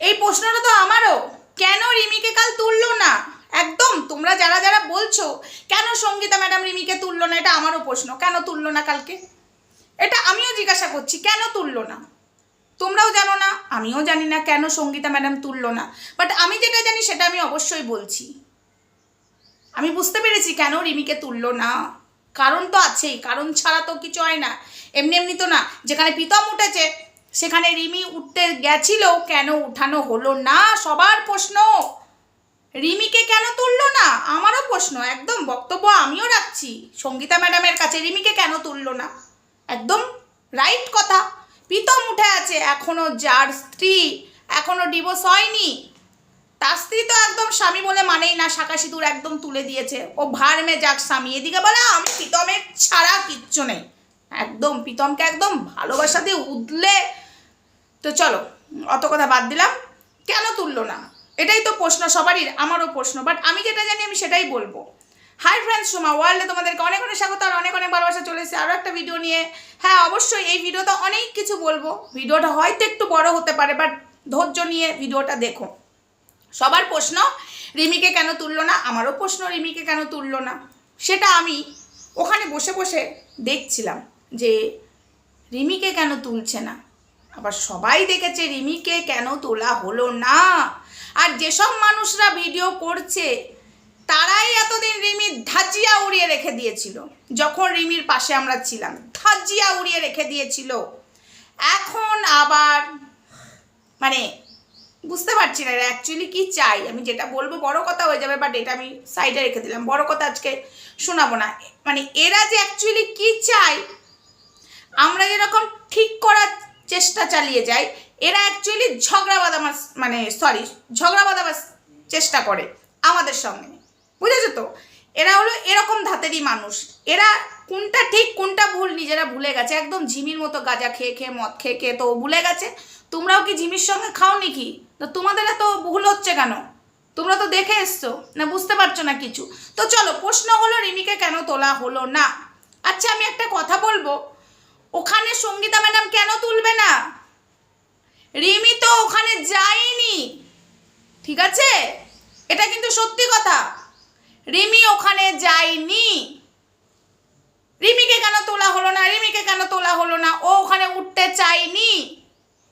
এই প্রশ্নটা তো আমারও। কেন রিমিকে কাল তুললো না? একদম, তোমরা যারা যারা বলছো, কেন সঙ্গীতা ম্যাডাম রিমিকে তুললো না, এটা আমারও প্রশ্ন। কেন তুললো না কালকে? এটা আমিও জিজ্ঞাসা করছি, কেন তুললো না? তোমরাও জানো না, আমিও জানি না কেন সঙ্গীতা ম্যাডাম তুললো না। বাট আমি যেটা জানি, সেটা আমি অবশ্যই বলছি। আমি বুঝতে পেরেছি কেন রিমিকে তুললো না। কারণ তো আছেই, কারণ ছাড়া তো কিছু হয় না। এমনি এমনি তো না, যেখানে প্রীতম উঠেছে সেখানে রিমি উঠতে গেছিল, কেন উঠানো হলো না? সবার প্রশ্ন। রিমিকে কেন তুললো না? আমারও প্রশ্ন, একদম বক্তব্য আমিও রাখছি। সঙ্গীতা ম্যাডামের কাছে রিমিকে কেন তুললো না? একদম রাইট কথা। প্রীতম উঠে আছে, এখনও যার স্ত্রী, এখনও ডিভোর্স হয়নি। তার স্ত্রী তো একদম স্বামী বলে মানেই না শাঁকা সিঁদুর একদম তুলে দিয়েছে। ও ভাড়মে যাক স্বামী। এদিকে বলে, আমি প্রীতমের ছাড়া কিচ্ছু নেই। একদম, প্রীতমকে একদম ভালোবাসা দিয়ে উদলে। তো চলো, অত কথা বাদ দিলাম। কেন তুললো না? এটাই তো প্রশ্ন, সবারই আমারও প্রশ্ন বাট আমি যেটা জানি আমি সেটাই বলব। হাই ফ্রেন্ডস সোমা ওয়ার্ল্ডে তোমাদেরকে অনেক অনেক স্বাগত আর অনেক অনেক ভালোবাসা চলে এসেছে। আরও একটা ভিডিও নিয়ে। হ্যাঁ অবশ্যই এই ভিডিওতে অনেক কিছু বলব। ভিডিওটা হয়তো একটু বড় হতে পারে বাট ধৈর্য নিয়ে ভিডিওটা দেখো। সবার প্রশ্ন, রিমিকে কেন তুললো না? আমারও প্রশ্ন, রিমিকে কেন তুললো না? সেটা আমি ওখানে বসে বসে দেখছিলাম। যে রিমিকে কেন তুলছে না? আবার সবাই দেখেছে রিমিকে কেন তোলা হলো না? আর যেসব মানুষরা ভিডিও করছে, তারাই এতদিন রিমির ধাজিয়া উড়িয়ে রেখে দিয়েছিল। যখন রিমির পাশে আমরা ছিলাম, ধাজিয়া উড়িয়ে রেখে দিয়েছিল। এখন আবার মানে বুঝতে পারছি না অ্যাকচুয়ালি কি চাই? আমি যেটা বলব বড় কথা হয়ে যাবে বাট এটা আমি সাইডে রেখে দিলাম। বড় কথা আজকে শোনাবো না। মানে এরা যে অ্যাকচুয়ালি কি চাই আমরা যেরকম ঠিক করার চেষ্টা চালিয়ে যাই, এরা অ্যাকচুয়ালি ঝগড়া বাঁধাবার মানে সরি ঝগড়া বাঁধাবার চেষ্টা করে আমাদের সঙ্গে। বুঝেছ তো? এরা হলো এরকম ধাতেরই মানুষ। এরা কোনটা ঠিক, কোনটা ভুল নিজেরা ভুলে গেছে। একদম ঝিমির মতো গাঁজা খেয়ে খেয়ে, মদ খেয়ে খেয়ে তো ভুলে গেছে। তোমরাও কি ঝিমির সঙ্গে খাও নাকি? তো তোমাদের তো ভুল হচ্ছে কেন? তোমরা তো দেখে এসছো, না বুঝতে পারছ না কিছু। তো চলো, প্রশ্ন হলো রিমিকে কেন তোলা হলো না? আচ্ছা আমি একটা কথা বলব। ওখানে সঙ্গীতা ম্যাডাম কেন তুলবে না? রিমি তো ওখানে যায়নি। ঠিক আছে? এটা কিন্তু সত্যি কথা। রিমি ওখানে যায়নি। রিমিকে কেন তোলা হলো না? রিমিকে কেন তোলা হলো না? ও ওখানে উঠতে চায়নি।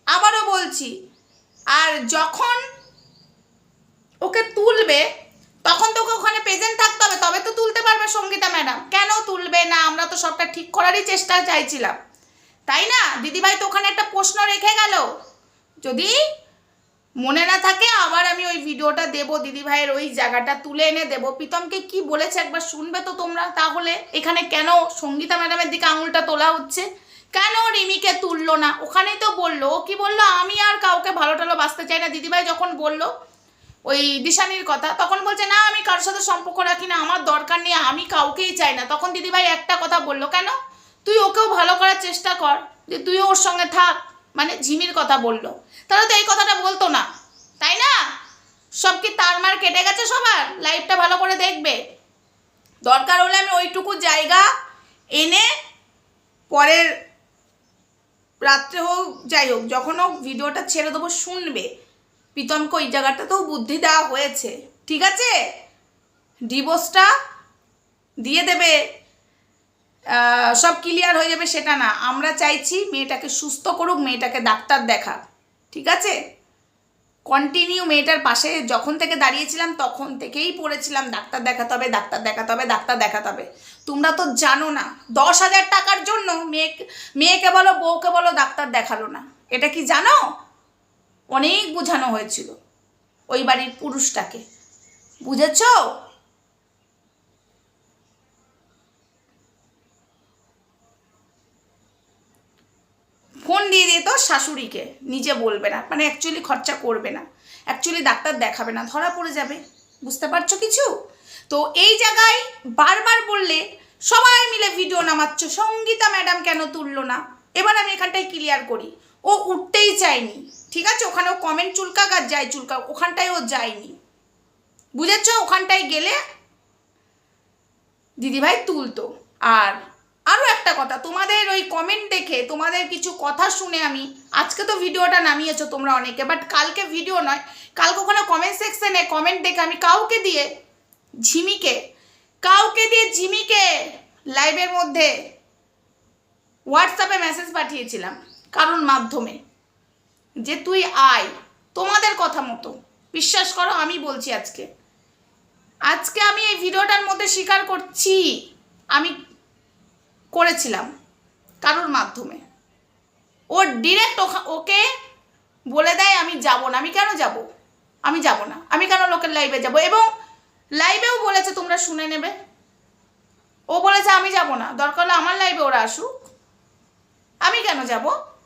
আবারও বলছি, আর যখন ওকে তুলবে, তখন তো ওকে ওখানে প্রেজেন্ট থাকতে হবে। তবে তো তুলতে পারবে সঙ্গীতা ম্যাডাম। কেন তো সবটা ঠিক করারই চেষ্টা চাইছিলাম। তাই না? দিদিভাই তো ওখানে একটা প্রশ্ন রেখে গেল। যদি মনে না থাকে আবার আমি ওই ভিডিওটা দেবো, দিদিভাইয়ের ওই জায়গাটা তুলে এনে দেবো। প্রীতমকে কি বলেছে একবার শুনবে তো তোমরা? তাহলে এখানে কেন সঙ্গীতা ম্যাডামের দিকে আঙুলটা তোলা হচ্ছে? কেন রিমিকে তুললো না? ওখানেই তো বলল। কি বলল? আমি আর কাউকে ভালো টালো বাঁচতে চাই না। দিদিভাই যখন বলল ওই দিশানির কথা। তখন বলছে, না, আমি কারোর সাথে সম্পর্ক রাখি না, আমার দরকার নেই, আমি কাউকেই চাই না। তখন দিদিভাই একটা কথা বলল, কেন? তুই ওকেও ভালো করার চেষ্টা কর, যে তুইও ওর সঙ্গে থাক। মানে ঝিমির কথা বলল। তাহলে তো এই কথাটা বলতো না, তাই না? সব কি তার মার কেটে গেছে সবার? লাইফটা ভালো করে দেখবে। দরকার হলে আমি ওইটুকু জায়গা এনে পরের রাত্রে হোক, যাই হোক, যখন হোক ভিডিওটা ছেড়ে দেবো, শুনবে। প্রীতমকে ওই জায়গাটাতেও বুদ্ধি দেওয়া হয়েছে। ঠিক আছে? ডিভোর্সটা দিয়ে দেবে। সব ক্লিয়ার হয়ে যাবে সেটা না। আমরা চাইছি মেয়েটাকে সুস্থ করুক, মেয়েটাকে ডাক্তার দেখা। ঠিক আছে? কন্টিনিউ মেয়েটার পাশে। যখন থেকে দাঁড়িয়েছিলাম, তখন থেকেই পড়েছিলাম, ডাক্তার দেখাতে হবে, ডাক্তার দেখাতে হবে, ডাক্তার দেখাতে হবে। তোমরা তো জানো না, দশ হাজার টাকার জন্য মেয়ে, মেয়েকে বলো, বউকে বলো, ডাক্তার দেখাল না। এটা কি জানো? অনেক বোঝানো হয়েছিল ওই বাড়ির পুরুষটাকে। বুঝেছ? ফোন দিয়ে দিয়ে তো শাশুড়িকে নিজে বলবে না মানে অ্যাকচুয়ালি খরচা করবে না। অ্যাকচুয়ালি ডাক্তার দেখাবে না, ধরা পড়ে যাবে। বুঝতে পারছ কিছু? তো এই জায়গায় বারবার বললে সবাই মিলে ভিডিও নামাচ্ছ, সঙ্গীতা ম্যাডাম কেন তুললো না? এবার আমি এখানটায় ক্লিয়ার করি। ও উঠতেই চায়নি। ঠিক আছে? ওখানে ও কমেন্ট চুলকাক আর যায় চুলকাক ওখানটায় ও যায়নি। বুঝেছ? ওখানটায় গেলে দিদিভাই তুলতো। আর আরও একটা কথা, তোমাদের ওই কমেন্ট দেখে, তোমাদের কিছু কথা শুনে আমি, আজকে তো ভিডিওটা নামিয়েছো তোমরা অনেকে বাট কালকে ভিডিও নয়, কালকে ওখানে কমেন্ট সেকশনে কমেন্ট দেখে আমি কাউকে দিয়ে ঝিমিকে, কাউকে দিয়ে ঝিমিকে লাইভের মধ্যে হোয়াটসঅ্যাপে মেসেজ পাঠিয়েছিলাম, কারণ মাধ্যমে। যে তুই আয় তোমাদের কথা মতো। বিশ্বাস করো, আমি বলছি আজকে। আজকে আমি এই ভিডিওটার মধ্যে স্বীকার করছি। আমি করেছিলাম কারোর মাধ্যমে। ও ডিরেক্ট ওকে বলে দেয়, আমি যাব না। আমি কেন যাব? আমি যাব না। আমি কেন লোকের লাইভে যাব? এবং লাইভেও বলেছে, তোমরা শুনে নেবে। ও বলেছে, আমি যাব না। দরকার হলে আমার লাইভে ওরা আসুক। আমি কেন যাব?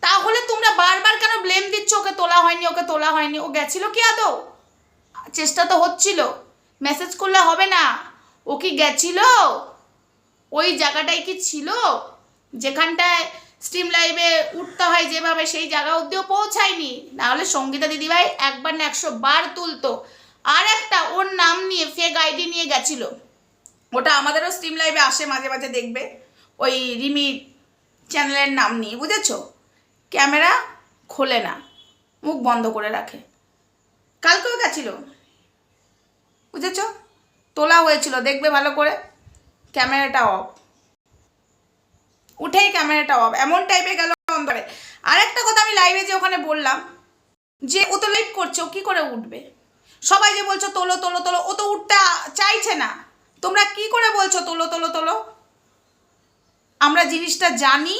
তাহলে তোমরা বারবার কেন ব্লেম দিচ্ছ? ওকে তোলা হয়নি, ওকে তোলা হয়নি। ও গেছিল কি আদৌ? চেষ্টা তো হচ্ছিল। মেসেজ করলে হবে না। ও কি গেছিল? ওই জায়গাটাই কি ছিল? যেখানটায় স্ট্রিম লাইভে উঠতে হয় যেভাবে, সেই জায়গা অব্দিও পৌঁছায়নি। নাহলে সঙ্গীতা দিদিভাই একবার না একশো বার তুলতো। আর একটা, ওর নাম নিয়ে ফেক আইডি নিয়ে গেছিল। ওটা আমাদেরও স্ট্রিম লাইভে আসে, মাঝে মাঝে দেখবে। ওই রিমি চ্যানেলের নাম নিয়ে, বুঝেছ? ক্যামেরা খোলে না, মুখ বন্ধ করে রাখে। কালকেও গেছিল, বুঝেছ? তোলা হয়েছিল, দেখবে ভালো করে। ক্যামেরাটা অফ উঠেই ক্যামেরাটা অফ এমন টাইপে গেল অন্ধরে আরেকটা কথা আমি লাইভে যে ওখানে বললাম, যে ও তো লাইভ করছে, ও কী করে উঠবে? সবাই যে বলছো, তোলো তোলো তোলো। ও তো উঠতে চাইছে না। তোমরা কি করে বলছো, তোলো তোলো তোলো? আমরা জিনিসটা জানি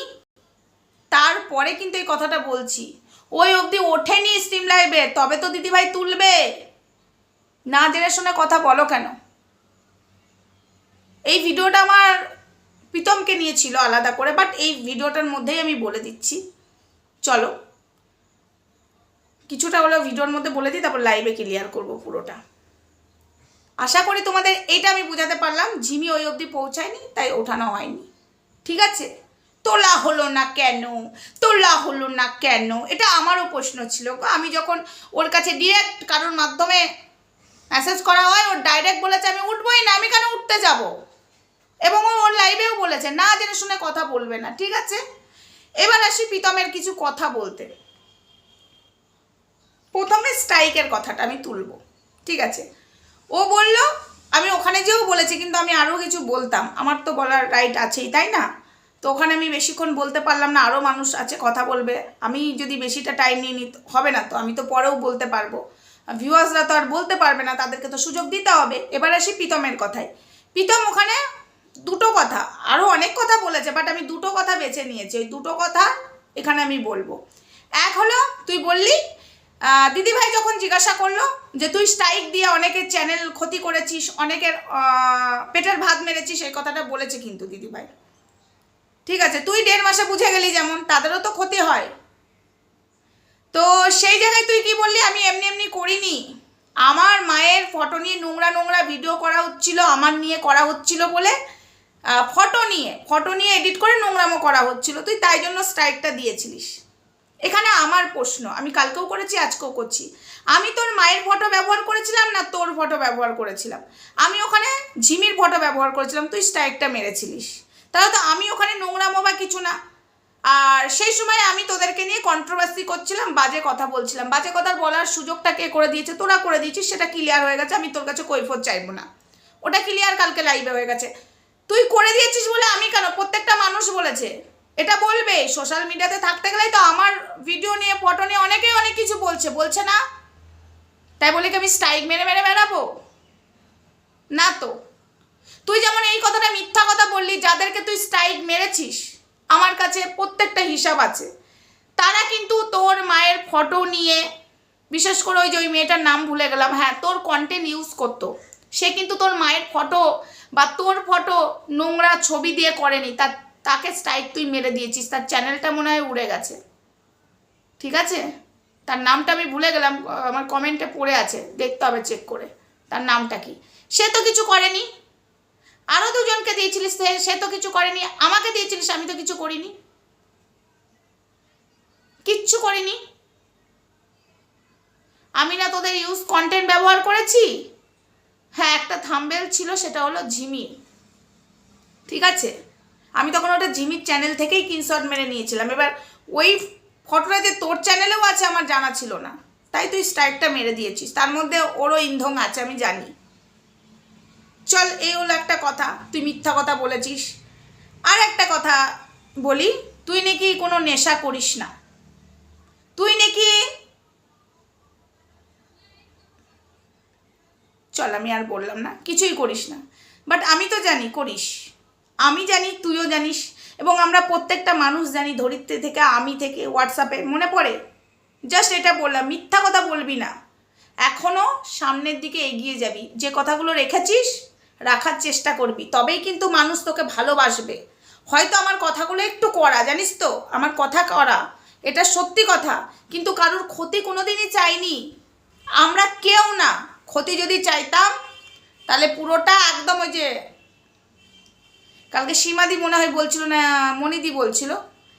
তারপরে কিন্তু এই কথাটা বলছি। ওই অবধি ওঠেনি স্ট্রিম লাইভে তবে তো দিদিভাই তুলবে। না জেনে শুনে কথা বলো কেন? এই ভিডিওটা আমার প্রীতমকে নিয়েছিল আলাদা করে বাট এই ভিডিওটার মধ্যেই আমি বলে দিচ্ছি। চলো। কিছুটা হলো ভিডিওর মধ্যে বলে দিই, তারপর লাইভে ক্লিয়ার করব পুরোটা। আশা করি তোমাদের এটা আমি বোঝাতে পারলাম ঝিমি ওই অবধি পৌঁছায়নি, তাই ওঠানো হয়নি। ঠিক আছে? তোলা হলো না কেন? তোলা হলো না কেন? এটা আমারও প্রশ্ন ছিল। আমি যখন ওর কাছে ডিরেক্ট কারোর মাধ্যমে মেসেজ করা হয় ওর ডাইরেক্ট বলেছে, আমি উঠবোই না, আমি কেন উঠতে যাব? এবং ও ওর লাইভেও বলেছে, না জেনে শুনে কথা বলবে না, ঠিক আছে? এবার আসি প্রীতমের কিছু কথা বলতে। প্রথমে স্ট্রাইকের কথাটা আমি তুলব, ঠিক আছে? ও বলল, আমি ওখানে যেও বলেছি, কিন্তু আমি আরও কিছু বলতাম। আমার তো বলার রাইট আছেই, তাই না? তো ওখানে আমি বেশিক্ষণ বলতে পারলাম না আরও মানুষ আছে, কথা বলবে। আমি যদি বেশিটা টাইম নিয়ে নিতে হবে না তো, আমি তো পরেও বলতে পারব। ভিউয়ার্সরা তো আর বলতে পারবে না, তাদেরকে তো সুযোগ দিতে হবে। এবার আসি প্রীতমের কথায়। প্রীতম ওখানে দুটো কথা আরও অনেক কথা বলেছে বাট আমি দুটো কথা বেছে নিয়েছি। ওই দুটো কথা এখানে আমি বলব। এক হলো, তুই বললি দিদিভাই যখন জিজ্ঞাসা করল যে তুই স্ট্রাইক দিয়ে অনেকের চ্যানেল ক্ষতি করেছিস, অনেকের পেটের ভাত মেরেছিস, এই কথাটা বলেছে কিন্তু দিদিভাই। ঠিক আছে, তুই দেড় মাসে বুঝে গেলি যেমন, তাদেরও তো ক্ষতি হয়। তো সেই জায়গায় তুই কি বললি? আমি এমনি এমনি করিনি। আমার মায়ের ফটো নিয়ে নোংরা নোংরা ভিডিও করা হচ্ছিল, আমার নিয়ে করা হচ্ছিল বলে ফটো নিয়ে ফটো নিয়ে এডিট করে নোংরামো করা হচ্ছিল। তুই তাই জন্য স্ট্রাইকটা দিয়েছিলিস। এখানে আমার প্রশ্ন, আমি কালকেও করেছি, আজকেও করছি। আমি তোর মায়ের ফটো ব্যবহার করেছিলাম না তোর ফটো ব্যবহার করেছিলাম? আমি ওখানে ঝিমির ফটো ব্যবহার করেছিলাম, তুই স্ট্রাইকটা মেরেছিলিস। তাহলে তো আমি ওখানে নোংরামো বা কিছু না। আর সেই সময় আমি তোদেরকে নিয়ে কন্ট্রোভার্সি করছিলাম, বাজে কথা বলছিলাম। বাজে কথা বলার সুযোগটা কে করে দিয়েছে, তোরা করে দিয়েছিস, সেটা ক্লিয়ার হয়ে গেছে, আমি তোর কাছে কৈফত চাইব না। ওটা ক্লিয়ার কালকে লাইভে হয়ে গেছে। তুই করে দিয়েছিস বলে আমি কেন? প্রত্যেকটা মানুষ বলেছে। এটা বলবে সোশ্যাল মিডিয়াতে থাকতে গেলেই তো আমার ভিডিও নিয়ে ফটো নিয়ে অনেকেই অনেক কিছু বলছে। বলছে না? তাই বলে কি আমি স্ট্রাইক মেরে মেরে বেড়াবো? না তো। তুই যেমন এই কথাটা মিথ্যা কথা বললি, যাদেরকে তুই স্ট্রাইক মেরেছিস, আমার কাছে প্রত্যেকটা হিসাব আছে। তারা কিন্তু তোর মায়ের ফটো নিয়ে, বিশেষ করে ওই যে ওই মেয়েটার নাম ভুলে গেলাম হ্যাঁ তোর কন্টেন্ট ইউজ করতো। সে কিন্তু তোর মায়ের ফটো বা তোর ফটো নোংরা ছবি দিয়ে করেনি তার তাকে স্ট্রাইক তুই মেরে দিয়েছিস, তার চ্যানেলটা মনে হয় উড়ে গেছে। ঠিক আছে? তার নামটা আমি ভুলে গেলাম, আমার কমেন্টে পড়ে আছে, দেখতে হবে চেক করে, তার নামটা কি? সে তো কিছু করেনি আরও দুজনকে দিয়েছিলিস সে তো কিছু করেনি, আমাকে দিয়েছিলিস, আমি তো কিছু করিনি। কিচ্ছু করিনি। আমি না তোদের ইউজ কন্টেন্ট ব্যবহার করেছি। হ্যাঁ একটা থাম্বেল ছিল, সেটা হলো ঝিমি ঠিক আছে? আমি তখন ওটা জিমির চ্যানেল থেকেই কিনশট মেরে নিয়েছিলাম। এবার ওই ফটোটা যে তোর চ্যানেলেও আছে, আমার জানা ছিল না। তাই তুই স্ট্রাইকটা মেরে দিয়েছিস। তার মধ্যে ওরও ইন্ধন আছে, আমি জানি। চল এই হলো একটা কথা, তুই মিথ্যা কথা বলেছিস। আর একটা কথা বলি, তুই নাকি কোনো নেশা করিস না। তুই নাকি চল, আমি আর বললাম না, কিছুই করিস না। বাট আমি তো জানি, করিস। আমি জানি, তুইও জানিস। এবং আমরা প্রত্যেকটা মানুষ জানি, ধরিত্রী থেকে, আমি থেকে, হোয়াটসঅ্যাপে, মনে পড়ে? জাস্ট এটা বললাম, মিথ্যা কথা বলবি না। এখনও সামনের দিকে এগিয়ে যাবি। যে কথাগুলো রেখেছিস রাখার চেষ্টা করবি, তবেই কিন্তু মানুষ তোকে ভালোবাসবে। হয়তো আমার কথাগুলো একটু করা জানিস তো? আমার কথা করা এটা সত্যি কথা। কিন্তু কারোর ক্ষতি কোনোদিনই চাইনি। আমরা কেউ না, ক্ষতি যদি চাইতাম, তাহলে পুরোটা একদম ওই যে, কালকে সীমাদি মনে হয় বলছিল না মনিদি বলছিল,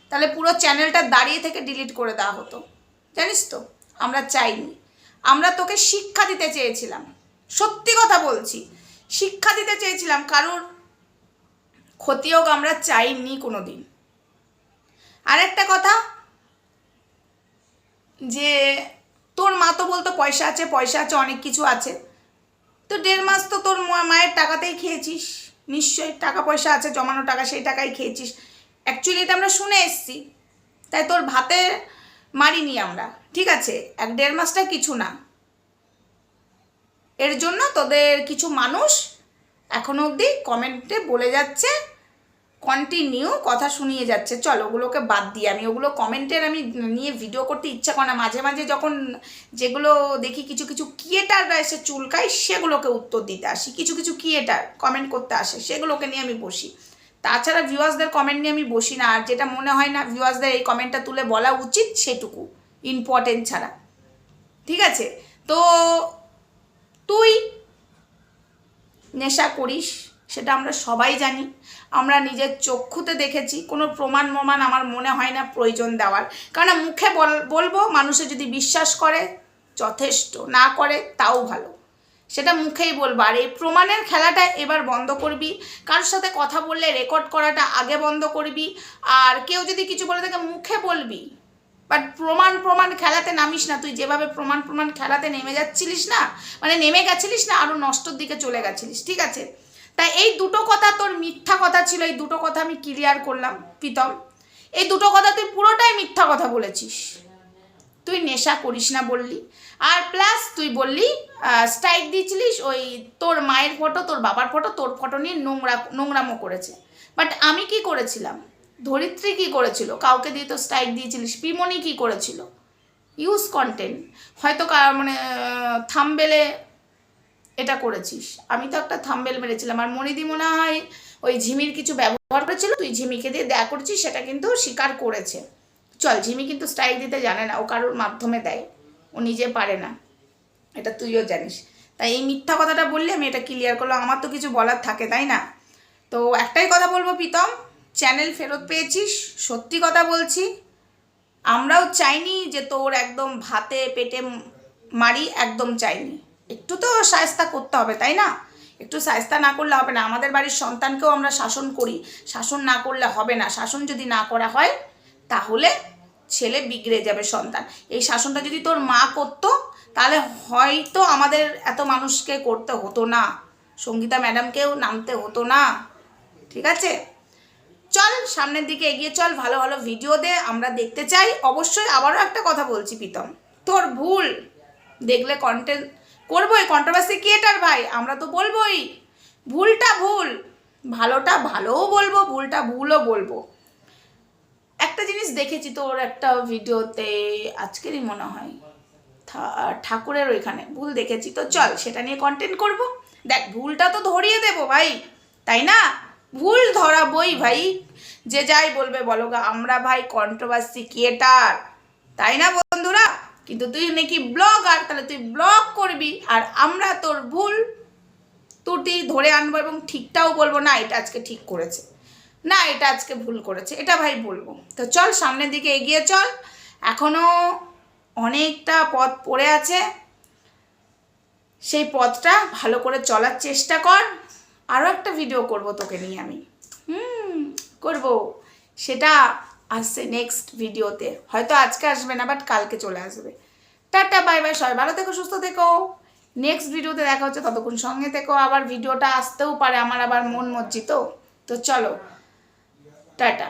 তাহলে পুরো চ্যানেলটা দাঁড়িয়ে থেকে ডিলিট করে দেওয়া হতো। জানিস তো? আমরা চাইনি। আমরা তোকে শিক্ষা দিতে চেয়েছিলাম। সত্যি কথা বলছি। শিক্ষা দিতে চেয়েছিলাম কারোর ক্ষতি হোক আমরা চাইনি কোনো দিন আরেকটা কথা, যে তোর মা তো বলতো পয়সা আছে পয়সা আছে, অনেক কিছু আছে। তো দেড় মাস তো তোর মায়ের টাকাতেই খেয়েছিস। নিশ্চয়ই টাকা পয়সা আছে, জমানো টাকা, সেই টাকাই খেয়েছিস। অ্যাকচুয়ালি এটা আমরা শুনে এসছি। তাই তোর ভাতে মারিনি আমরা। ঠিক আছে, এক দেড় মাসটা কিছু না। এর জন্য তোদের কিছু মানুষ এখনও অবধি কমেন্টে বলে যাচ্ছে কন্টিনিউ কথা শুনিয়ে যাচ্ছে। চল, ওগুলোকে বাদ দিই আমি, ওগুলো কমেন্টের আমি নিয়ে ভিডিও করতে ইচ্ছা করে না। মাঝে মাঝে যখন যেগুলো দেখি কিছু কিছু ক্রিয়েটাররা এসে চুলকায়, সেগুলোকে উত্তর দিতে আসি। কিছু কিছু ক্রিয়েটার কমেন্ট করতে আসে, সেগুলোকে নিয়ে আমি বসি। তাছাড়া ভিউয়ার্সদের কমেন্ট নিয়ে আমি বসি না, আর যেটা মনে হয় না ভিউয়ার্সদের এই কমেন্টটা তুলে বলা উচিত সেটুকু ইম্পর্টেন্ট ছাড়া। ঠিক আছে? তো তুই নেশা করিস, সেটা আমরা সবাই জানি। আমরা নিজের চক্ষুতে দেখেছি, কোনো প্রমাণ প্রমাণ আমার মনে হয় না প্রয়োজন দেওয়ার। কারণ মুখে বল, বলব, মানুষে যদি বিশ্বাস করে, যথেষ্ট। না করে, তাও ভালো। সেটা মুখেই বলব। আর এই প্রমাণের খেলাটা এবার বন্ধ করবি। কারোর সাথে কথা বললে রেকর্ড করাটা আগে বন্ধ করবি। আর কেউ যদি কিছু বলে থাকে মুখে বলবি বাট প্রমাণ প্রমাণ খেলাতে নামিস না। তুই যেভাবে প্রমাণ প্রমাণ খেলাতে নেমে যাচ্ছিলিস না মানে নেমে গেছিলিস না আরও নষ্টর দিকে চলে গেছিলিস, ঠিক আছে? তাই এই দুটো কথা তোর মিথ্যা কথা ছিল, এই দুটো কথা আমি ক্লিয়ার করলাম, প্রীতম। এই দুটো কথা তুই পুরোটাই মিথ্যা কথা বলেছিস। তুই নেশা করিস না বললি। আর প্লাস তুই বললি স্ট্রাইক দিয়েছিলিস, ওই তোর মায়ের ফটো তোর বাবার ফটো তোর ফটো নিয়ে নোংরা, নোংরামো করেছে। বাট আমি কি করেছিলাম? ধরিত্রী কি করেছিল? কাউকে দিয়ে তো স্ট্রাইক দিয়েছিলিস। পিমনি কি করেছিল? ইউজ কন্টেন্ট হয়তো মানে থামবেলে এটা করেছিস। আমি তো একটা থাম্বেল মেরেছিলাম। আর মনিদি মনে হয় ওই ঝিমির কিছু ব্যবহার করেছিল, তুই ঝিমিকে দিয়ে দেয়া করছিস, সেটা কিন্তু স্বীকার করেছে। চল, ঝিমি কিন্তু স্ট্রাইক দিতে জানে না, ও কারোর মাধ্যমে দেয়। ও নিজে পারে না। এটা তুইও জানিস। তাই এই মিথ্যা কথাটা বললে আমি এটা ক্লিয়ার করলাম। আমার তো কিছু বলার থাকে, তাই না? তো একটাই কথা বলব, প্রীতম। চ্যানেল ফেরত পেয়েছিস সত্যি কথা বলছি। আমরাও চাইনি যে তোর একদম ভাতে পেটে মারি, একদম চাইনি। একটু তো সায়স্তা করতে হবে, তাই না? একটু সায়স্তা না করলে হবে না। আমাদের বাড়ির সন্তানকেও আমরা শাসন করি। শাসন না করলে হবে না। শাসন যদি না করা হয়, তাহলে ছেলে বিগড়ে যাবে সন্তান। এই শাসনটা যদি তোর মা করতো, তাহলে হয়তো আমাদের এত মানুষকে করতে হতো না। সঙ্গীতা ম্যাডামকেও নামতে হতো না। ঠিক আছে? চল সামনের দিকে এগিয়ে চল, ভালো ভালো ভিডিও দে, আমরা দেখতে চাই। অবশ্যই আবারও একটা কথা বলছি, প্রীতম। তোর ভুল। দেখলে কন্টেন্ট করবোই কন্ট্রোভার্সি ক্রিয়েটার ভাই, আমরা তো বলবোই। ভুলটা ভুল। ভালোটা ভালোও বলব, ভুলটা ভুলও বলব। একটা জিনিস দেখেছি তোর একটা ভিডিওতে আজকেরই মনে হয় ঠাকুরের ওইখানে। ভুল দেখেছি তো চল, সেটা নিয়ে কন্টেন্ট করব। দেখ, ভুলটা তো ধরিয়ে দেবো ভাই, তাই না? ভুল ধরাবই ভাই। যে যাই বলবে বলো গা, আমরা ভাই কন্ট্রোভার্সি ক্রিয়েটার তাই না বন্ধুরা? কিন্তু তুই নাকি ব্লগার তাহলে তুই ব্লগ করবি, আর আমরা তোর ভুল ত্রুটি ধরে আনব এবং ঠিকটাও বলব, না, এটা আজকে ঠিক করেছে। না, এটা আজকে ভুল করেছে, এটা ভাই বলব। তো চল, সামনের দিকে এগিয়ে চল। এখনও অনেকটা পথ পড়ে আছে। সেই পথটা ভালো করে চলার চেষ্টা কর। আরও একটা ভিডিও করব তোকে নিয়ে আমি। হুম, করব। সেটা আসছে নেক্সট ভিডিওতে হয়তো আজকে আসবে না বাট কালকে চলে আসবে। টাটা বাই বাই সবাই ভালো থেকো, সুস্থ থেকো। নেক্সট ভিডিওতে দেখা হচ্ছে ততক্ষণ সঙ্গে থেকো। আবার ভিডিওটা আসতেও পারে, আমার আবার মন মর্জি তো তো চলো, টাটা।